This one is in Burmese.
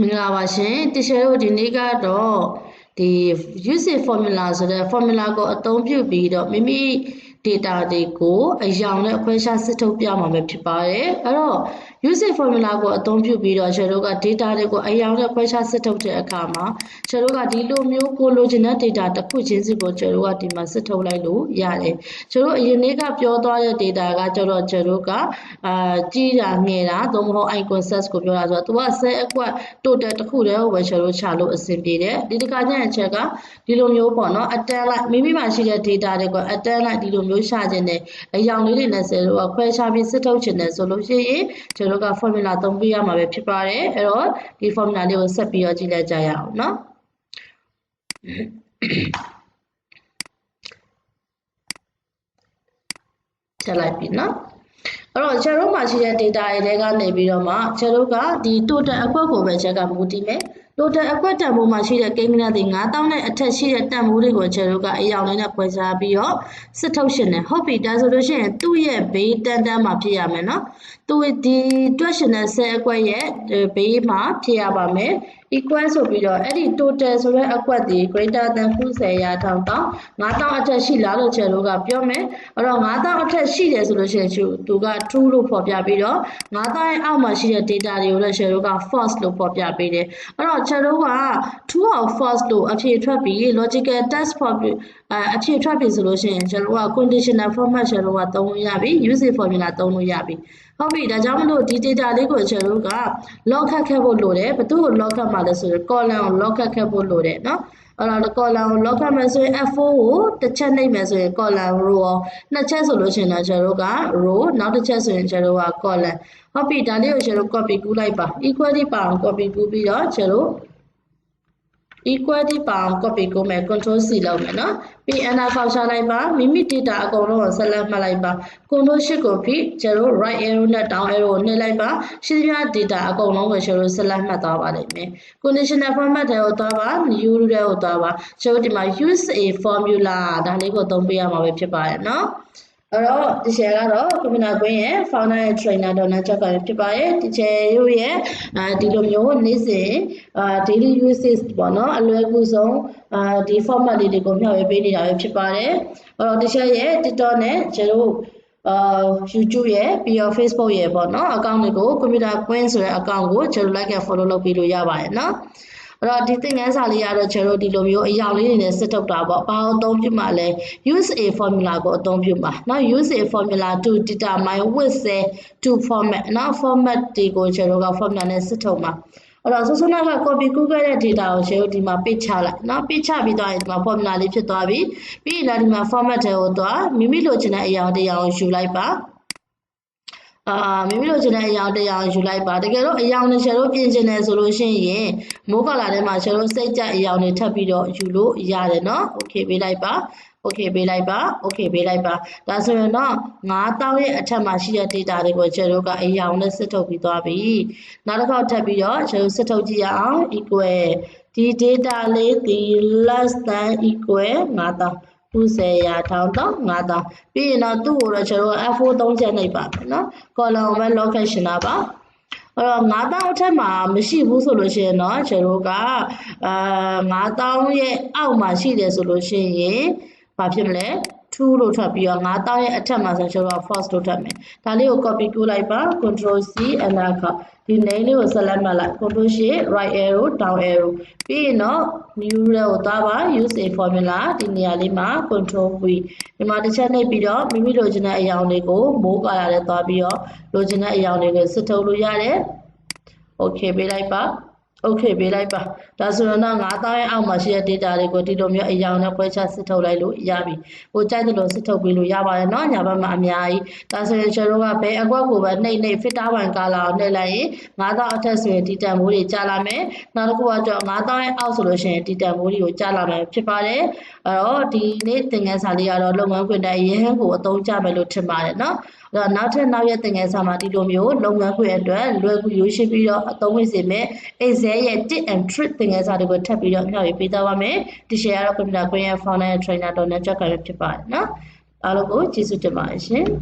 မင်္ဂလာပါရှင်တရှယ်တို့ဒီနေ့ကတော့ဒီ usage formula ဆိုတဲ့ formula ကိုအသုံးပြုပြီးတော့မိမိ data တွေကိုအယောင်နဲ့အခွဲခြားစစ်ထုတ်ပြမှာပဲဖြစ်ပါတယ်အဲ့တော့ usage formula ကိုအသုံးပြုပြီးတော့ကျွန်တော်တို့က data တွေကိုအယောင်နဲ့ခွဲခြားစစ်ထုတ်တဲ့အခါမှာကျွန်တော်တို့ကဒီလိုမျိုးကိုလိုချင်တဲ့ data တစ်ခုချင်းစီကိုကျွန်တော်တို့ကဒီမှာစစ်ထုတ်လိုက်လို့ရတယ်ကျွန်တော်တို့အရင်နေ့ကပြောသွားတဲ့ data ကကျွန်တော်ကျွန်တော်တို့ကအာကြီးတာငယ်တာသို့မဟုတ် icon set ကိုပြောတာဆိုတော့သူက set အကွက် total တစ်ခုတည်းကိုပဲကျွန်တော်တို့ချလို့အဆင်ပြေတယ်ဒီတစ်ခါကျရင်ချက်ကဒီလိုမျိုးပေါ့နော် attend လိုက်မိမိမှာရှိတဲ့ data တွေကို attend လိုက်ဒီလိုမျိုးရှာခြင်းနဲ့အယောင်လေးတွေနဲ့ဆယ်လို့ခွဲခြားပြီးစစ်ထုတ်ခြင်းနဲ့ဆိုလို့ရှိရင်ကျွန်တတို့က formula သုံးပြရမှာပဲဖြစ်ပါတယ်အဲ့တော့ဒီ formula လေးကိုဆက်ပြီးတော့ကြည့်လိုက်ကြရအောင်เนาะချက်လိုက်ပြီเนาะအဲ့တော့ကျွန်တော်တို့မှာရှိတဲ့ data တွေကနေပြီးတော့မှကျွန်တော်တို့ကဒီ total အကွက်ကိုပဲချက်ကမူတည်မယ် total အကွက်တန်ဖိုးမှာရှိတဲ့ကိန်းဂဏတွေ9000နဲ့အထက်ရှိတဲ့တန်ဖိုးတွေကိုကျွန်တော်တို့ကအယောင်လေးနဲ့ဖွဲ့ခြားပြီးတော့စစ်ထုတ်ရှင်တယ်ဟုတ်ပြီဒါဆိုလို့ရှိရင်သူ့ရဲ့ဘေးတန်တန်းမှာဖြစ်ရမယ်နော် သူဒီတွက်ရှင်တဲ့ဆဲအကွက်ရဲ့ဘေးမှာဖြစ်ရပါမယ် equal ဆိုပြီးတော့အဲ့ဒီ total ဆိုတဲ့အကွက်ဒီ greater than 90ရာထောင်တောင်9000အထက်ရှိလားလို့ကျွန်တော်တို့ကပြောမယ်အဲ့တော့9000အထက်ရှိတယ်ဆိုလို့ရှိရင်သူက true လို့ဖော်ပြပြီးတော့9000ရဲ့အောက်မှာရှိတဲ့ data တွေကိုလည်းကျွန်တော်တို့က false လို့ဖော်ပြပေးတယ်အဲ့တော့ကျွန်တော်တို့က true or false လို့အဖြေထွက်ပြီး logical test for အဖြေထွက်ပြီဆိုလို့ရှိရင်ကျွန်တော်တို့က conditional format ကျွန်တော်တို့ကသုံးလို့ရပြီ usage formula သုံးလို့ရပြီဟုတ်ပြီဒါကြောင့်မလို့ဒီ data လေးကိုကျွန်တော်က log ခတ်ခဲ့ဖို့လိုတယ်ဘသူ့ကို log ခတ်မှာလဲဆိုရင် column ကို log ခတ်ခဲ့ဖို့လိုတယ်နော်အဲ့တော့ column ကို log ခတ်မယ်ဆိုရင် f4 ကိုတစ်ချက်နှိပ်မယ်ဆိုရင် column row ရောနှစ်ချက်ဆိုလို့ရှိရင်တော့ကျွန်တော်က row နောက်တစ်ချက်ဆိုရင်ကျွန်တော်က column ဟုတ်ပြီဒါလေးကိုကျွန်တော် copy ကူးလိုက်ပါ equality ပါအောင် copy ကူးပြီးတော့ကျွန်တော် equality ပါအောင် copy ကိုမယ် control C လုပ်မယ်နော်ပြီး enter ခေါက်ချလိုက်ပါမိမိ data အကုန်လုံးကိုဆက်လက်မှတ်လိုက်ပါ control shift ကိုဖိကျွန်တော် right arrow နဲ့ down arrow ကိုနှိပ်လိုက်ပါရှိသမျှ data အကုန်လုံးကိုကျွန်တော်ဆက်လက်မှတ်သွားပါလိမ့်မယ် conditional format တွေကိုသွားပါ new တွေကိုသွားပါကျွန်တော်ဒီမှာ use a formula ဒါလေးကိုသုံးပေးရမှာပဲဖြစ်ပါတယ်နော် အဲ့တော့ဒီချယ်ကတော့ကွန်ပျူတာကွင်းရဲ့ founder ရဲ့ trainer ဒေါ်နာချက်ကဖြစ်ပါရဲ့ဒီချယ်ရုပ်ရဲ့အဲဒီလိုမျိုးနေ့စဉ်အာ daily usage ပေါ့နော်အလွယ်ကူဆုံးအာဒီ format လေးတွေကိုမျှဝေပေးနေတာပဲဖြစ်ပါတယ်အဲ့တော့ဒီချယ်ရဲ့ TikTok နဲ့ကျတို့အာ YouTube ရဲ့ပြီးတော့ Facebook ရဲ့ပေါ့နော်အကောင့်တွေကိုကွန်ပျူတာကွင်းဆိုတဲ့အကောင့်ကိုကျတို့ like and follow လုပ်ပေးလို့ရပါတယ်နော် အဲ့တော့ဒီသင်ခန်းစာလေးကတော့ကျွန်တော်ဒီလိုမျိုးအရာလေးတွေနဲ့စစ်ထုတ်တာပေါ့ဘာအသုံးပြုမှလဲ use a formula ကိုအသုံးပြုမှာเนาะ use a formula to determine which cell to format เนาะ format တွေကိုကျွန်တော်က formula နဲ့စစ်ထုတ်မှာအဲ့တော့ဆိုဆိုနာက copy ကူးခဲ့တဲ့ data ကိုကျွန်တော်ဒီမှာ page ချလိုက်เนาะ page ချပြီးသွားရင်ဒီမှာ formula လေးဖြစ်သွားပြီပြီးရင်ဒီမှာ format တွေကိုသွားမိမိလိုချင်တဲ့အရာတရားကိုယူလိုက်ပါ အာမိမိလိုချင်တဲ့အရာတရားယူလိုက်ပါတကယ်တော့အယောင်နဲ့ရှယ်တို့ပြင်ချင်တယ်ဆိုလို့ရှိရင်မိုးကလာထဲမှာရှယ်တို့စိတ်ကြအယောင်တွေထပ်ပြီးတော့ယူလို့ရတယ်เนาะโอเคပေးလိုက်ပါโอเคပေးလိုက်ပါโอเคပေးလိုက်ပါဒါဆိုရင်တော့9000ရဲ့အထက်မှာရှိတဲ့ data တွေကိုကျွန်တော်ကအယောင်နဲ့စစ်ထုတ်ပြီးသွားပြီနောက်တစ်ခေါက်ထပ်ပြီးတော့ကျွန်တော်စစ်ထုတ်ကြည့်ရအောင် equal ဒီ data လေးဒီ less than equal 9000 90ရာထောင်တော့9000ပြီးရင်တော့သူ့ကိုတော့ကျွန်တော် F4 3ချက်နှိပ်ပါမယ်နော် column ကိုပဲ location တာပါအဲ့တော့9000အထက်မှာမရှိဘူးဆိုလို့ရှိရင်တော့ကျွန်တော်ကအာ9000ရဲ့အောက်မှာရှိတယ်ဆိုလို့ရှိရင်ဘာဖြစ်မလဲ 2လို့ထွက်ပြီးတော့9000ရဲ့အထက်မှာဆိုကျွန်တော် false လို့ထွက်မယ်ဒါလေးကို copy ကူးလိုက်ပါ control C enter ခဒီ name လေးကို select မှတ်လိုက် control shift right arrow down arrow ပြီးရင်တော့ new ကိုသွားပါ use a formula ဒီနေရာလေးမှာ control V ဒီမှာတစ်ချက်နှိပ်ပြီးတော့မိမိလိုချင်တဲ့အရာတွေကိုမိုးကာလာနဲ့သွားပြီးတော့လိုချင်တဲ့အရာတွေကိုစစ်ထုတ်လို့ရတယ် okay ပေးလိုက်ပါ okay ပေးလိုက်ပါဒါဆိုရင်တော့9000ရဲ့အောက်မှာရှိတဲ့ data တွေကိုဒီလိုမျိုးအယောင်နဲ့ခွဲခြားစစ်ထုတ်လိုက်လို့ရပြီဟိုကြိုက်တဲ့လိုစစ်ထုတ်ပြီးလို့ရပါတယ်เนาะညာဘက်မှာအများကြီးဒါဆိုရင်ကျွန်တော်ကဘယ်အကွက်ကိုပဲနှိပ်နှိပ် filter ဝင်ကာလာကိုနှိပ်လိုက်ရင်9000အထက်ဆိုရင်ဒီတန်မိုးတွေကြာလာမယ်နောက်တစ်ခုကကြော9000ရဲ့အောက်ဆိုလို့ရှိရင်ဒီတန်မိုးတွေကိုကြာလာမယ်ဖြစ်ပါတယ်အဲ့တော့ဒီနေ့သင်ခန်းစာလေးကတော့လုပ်ငန်းခွင်တိုင်းရဟန်းကိုအသုံးချမယ်လို့ထင်ပါတယ်เนาะအဲ့တော့နောက်ထပ်နောက်ရက်သင်ခန်းစာမှာဒီလိုမျိုးလုပ်ငန်းခွင်အတွက်လွယ်ကူရိုးရှင်းပြီးတော့အသုံးဝင်စေမယ် Excel ရဲ့ tip and trick သင်ခန်းစာတွေကိုထပ်ပြီးတော့မျှဝေပေးသွားပါမယ်ဒီရှယ်ကတော့ကွန်ပျူတာခွင့်ရဲ့ founder trainer တော်နဲ့ကြက်ကရဖြစ်ပါတယ်နော်အားလုံးကိုကျေးဇူးတင်ပါတယ်ရှင်